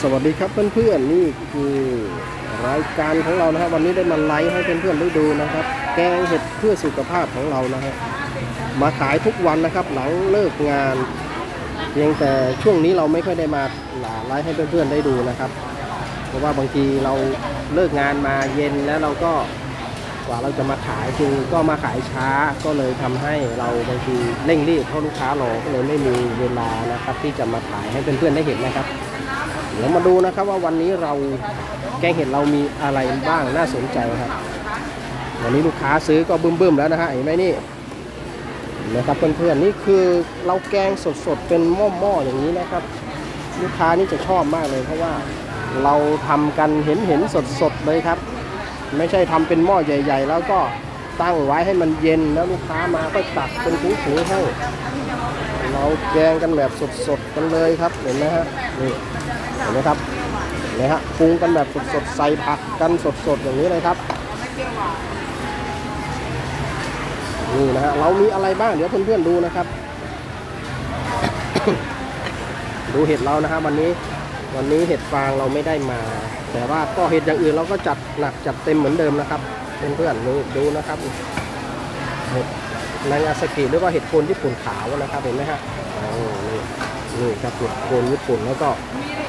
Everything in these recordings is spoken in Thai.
สวัสดีครับเพื่อนๆนี่คือรายการของเรานะครับวันนี้ได้มาไลฟ์ให้เพื่อนๆได้ดูนะครับ แกงเห็ดเพื่อสุขภาพของเรานะฮะมาขายทุกวันนะครับ หลังเลิกงาน เพียงแต่ช่วงนี้เราไม่ค่อยได้มาไลฟ์ให้เพื่อนๆได้ดูนะครับ เพราะว่าบางทีเราเลิกงานมาเย็นแล้วเราก็ กว่าเราจะมาขายคือก็มาขายช้าก็เลยทำให้เราบางทีเร่งรีบเพราะลูกค้ารอก็เลยไม่มีเวลานะครับที่จะมาขายให้เพื่อนๆได้เห็นนะครับ เดี๋ยวมาดูนะครับว่าวันนี้เราแกงเห็ดเรามีอะไรบ้างน่าสนใจครับ วันนี้ลูกค้าซื้อก็บึ้มๆแล้วนะฮะเห็นไหมนี่นะครับเพื่อนๆนี่คือเราแกงสดๆเป็นหม้อๆอย่างนี้นะครับ ลูกค้านี่จะชอบมากเลยเพราะว่าเราทำกันเห็นๆสดๆเลยครับ ไม่ใช่ทำเป็นหม้อใหญ่ ๆ แล้วก็ตั้งไว้ให้มันเย็นแล้วลูกค้ามาก็ตักเป็นถุงๆให้เราแกงกันแบบสดๆกันเลยครับเห็นไหมฮะนี่เห็นไหมครับเห็นไหมฮะปรุงกันแบบสดๆใส่ผักกันสดๆอย่างนี้เลยครับนี่นะฮะเรามีอะไรบ้างเดี๋ยวเพื่อนๆดูนะครับ ดูเห็ดเรานะครับวันนี้ วันนี้เห็ดฟางเราไม่ได้มา แต่ว่าก็เห็ดอย่างอื่นเราก็จัดหนักจัดเต็มเหมือนเดิมนะครับเพื่อนๆดูดูนะครับเห็ดนางาสกิหรือว่าเห็ดโคนญี่ปุ่นขาวนะครับเห็นไหมฮะโอ้นี่นี่ครับเห็ดโคนญี่ปุ่นแล้วก็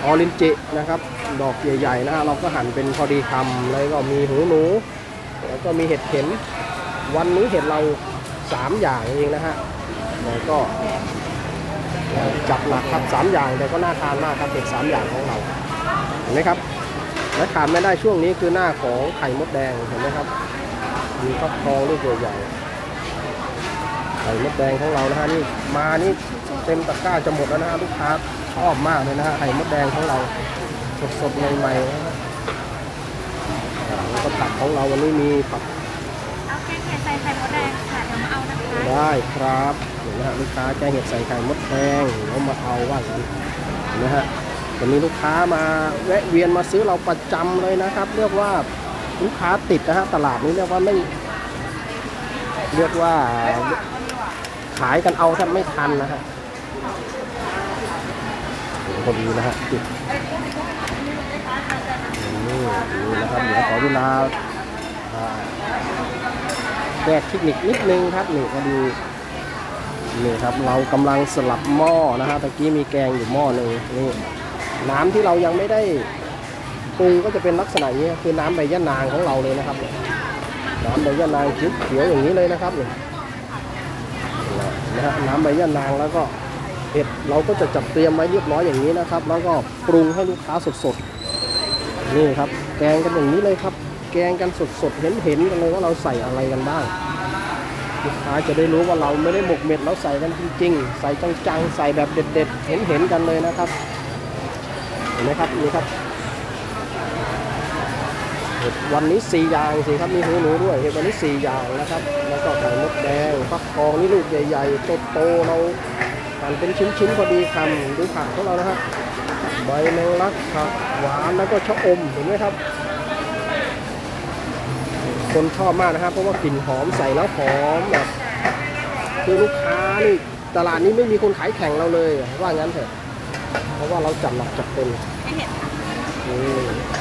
ออรินจินะครับ ดอกใหญ่ๆนะฮะเราก็หั่นเป็นพอดีคำแล้วก็มีหูหนู แล้วก็มีเห็ดเข็ม วันนี้เห็ดเราสามอย่างเองนะฮะแล้วก็ จับหนักครับสามอย่างแต่ก็น่าทานมากครับเห็ดสามอย่างของเราเห็นไหมครับและขาดไม่ได้ช่วงนี้คือหน้าของไข่มดแดงเห็นไหมครับมีฟักทองลูกใหญ่ๆไข่มดแดงของเรานะฮะนี่มานี่เต็มตะกร้าจะหมดแล้วนะฮะลูกค้าชอบมากเลยนะฮะไข่มดแดงของเราสดๆใหม่ๆนะฮะอ่าแล้วก็ตักของเราวันนี้มีผักเอาแกงเห็ดใส่ไข่มดแดงค่ะเดี๋ยวมาเอานะคะได้ครับเห็ นนะฮะลูกค้าแกงเห็ดใส่ไข่มดแดงแล้วมาเอาว่างั้นนไหมฮะวันนี้ลูกค้ามาแวะเวียนมาซื้อเราประจำเลยนะครับ เรียกว่าลูกค้าติดนะฮะตลาดนี้เรียกว่าไม่ เรียกว่าขายกันเอาแทบไม่ทันนะฮะพอดีนะฮะติดนี่นี่นะครับเดี๋ยวขอเวลาแยกเทคนิคนิดนึงครับนี่ก็ดู นี่ครับเรากำลังสลับหม้อนะฮะตะกี้มีแกงอยู่หม้อหนึ่งนี่น้ำที่เรายังไม่ได้ปรุงก็จะเป็นลักษณะนี้คือน้ำใบยะนางของเราเลยนะครับน้ำใบยะนางเขียวๆอย่างนี้เลยนะครับนี่นะฮะน้ำใบยะนางแล้วก็เห็ดเราก็จะจัดเตรียมไว้เรียบร้อยอย่างนี้นะครับ แล้วก็ปรุงให้ลูกค้าสดๆนี่ครับ แกงกันอย่างนี้เลยครับ แกงกันสดๆเห็นๆกันเลยว่าเราใส่อะไรกันบ้าง ลูกค้าจะได้รู้ว่าเราไม่ได้หมกเม็ดเราใส่กันจริง ๆ ใส่จังๆ ใส่แบบเด็ด ๆ เห็นๆกันเลยนะครับ เห็นไหมครับนี่ครับวันนี้สี่อย่างสิครับมีหูหนูด้วยเห็ดวันนี้สี่อย่างนะครับ แล้วก็ไข่มดแดงฟักทองนี่ลูกใหญ่ๆโตๆเราหั่นเป็นชิ้นๆพอดีคำดูผักของเรานะฮะใบแมงลักผักหวานแล้วก็ชะอมเห็นไหมครับ คนชอบมากนะครับ เพราะว่ากลิ่นหอมใส่แล้วหอมแบบคือลูกค้านี่ตลาดนี้ไม่มีคนขายแข่งเราเลยว่างั้นเถอะ เพราะว่าเราจัดหนักจัดเต็มให้เห็ดค่ะนี่